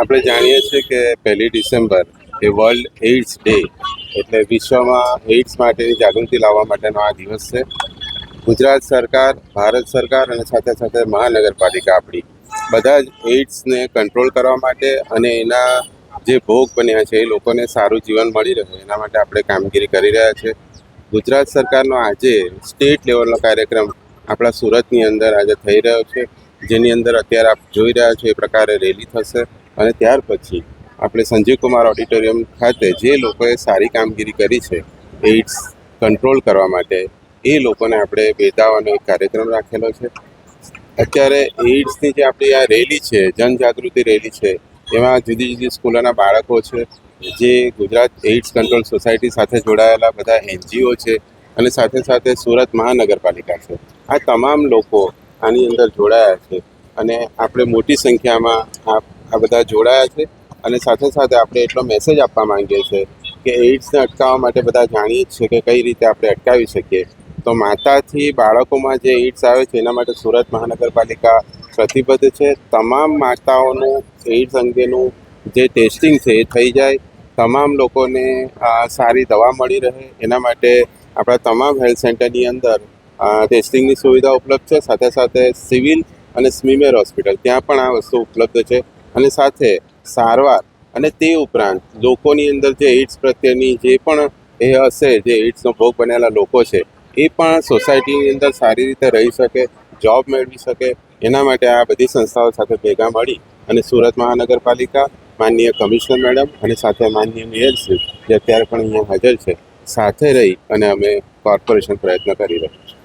આપણે જાણીએ છીએ કે પહેલી ડિસેમ્બર એ વર્લ્ડ એઇડ્સ ડે એટલે વિશ્વમાં એઇડ્સ માટેની જાગૃતિ લાવવા માટેનો આ દિવસ છે. ગુજરાત સરકાર, ભારત સરકાર અને સાથે સાથે મહાનગરપાલિકા આપણી બધા જ એઇડ્સને કંટ્રોલ કરવા માટે અને એના જે ભોગ બન્યા છે એ લોકોને સારું જીવન મળી રહે એના માટે આપણે કામગીરી કરી રહ્યા છે. ગુજરાત સરકારનો આજે સ્ટેટ લેવલનો કાર્યક્રમ આપણા સુરતની અંદર આજે થઈ રહ્યો છે. જેની અંદર અત્યારે આપ જોઈ રહ્યા છો એ પ્રકારે રેલી થશે. અને ત્યાર પછી આપણે સંજીવ કુમાર ઓડિટોરિયમ ખાતે જે લોકોએ સારી કામગીરી કરી છે, એઇડ્સ કંટ્રોલ કરવા માટે, એ લોકોને આપણે બિરદાવવાનો એક કાર્યક્રમ રાખેલો છે. અત્યારે એઇડ્સની જે આપણી આ રેલી છે, જનજાગૃતિ રેલી છે, એમાં જુદી જુદી સ્કૂલોના બાળકો છે, જે ગુજરાત એઇડ્સ કંટ્રોલ સોસાયટી સાથે જોડાયેલા બધા એનજીઓ છે અને સાથે સાથે સુરત મહાનગરપાલિકા છે. આ તમામ લોકો આની અંદર જોડાયા છે અને આપણે મોટી સંખ્યામાં આ આ બધા જોડાયા છે. અને સાથે સાથે આપણે એટલો મેસેજ આપવા માંગીએ છીએ કે એઇડ્સને અટકાવવા માટે બધા જાણીએ જ છે કે કઈ રીતે આપણે અટકાવી શકીએ. તો માતાથી બાળકોમાં જે એઇડ્સ આવે છે, એના માટે સુરત મહાનગરપાલિકા પ્રતિબદ્ધ છે. તમામ માતાઓનું એઇડ્સ અંગેનું જે ટેસ્ટિંગ છે એ થઈ જાય. તમામ લોકોને સારી દવા મળી રહે. એના માટે આપણા તમામ હેલ્થ સેન્ટરની અંદર ટેસ્ટિંગની સુવિધા ઉપલબ્ધ છે. સાથે સાથે સિવિલ અને સ્મીમેર હોસ્પિટલ, ત્યાં પણ આ વસ્તુ ઉપલબ્ધ છે. અને સાથે સારવાર અને તે ઉપરાંત લોકોની અંદર જે એઇડ્સ પ્રત્યેની જે પણ એ હશે, જે એઇડ્સનો ભોગ બનેલા લોકો છે, એ પણ સોસાયટીની અંદર સારી રીતે રહી શકે, જોબ મેળવી શકે. એના માટે આ બધી સંસ્થાઓ સાથે ભેગા મળી અને સુરત મહાનગરપાલિકા, માનનીય કમિશનર મેડમ અને સાથે માનનીય મેયરશ્રી જે અત્યારે પણ અહીંયા હાજર છે, સાથે રહી અને અમે કોર્પોરેશન પ્રયત્ન કરી રહ્યા છે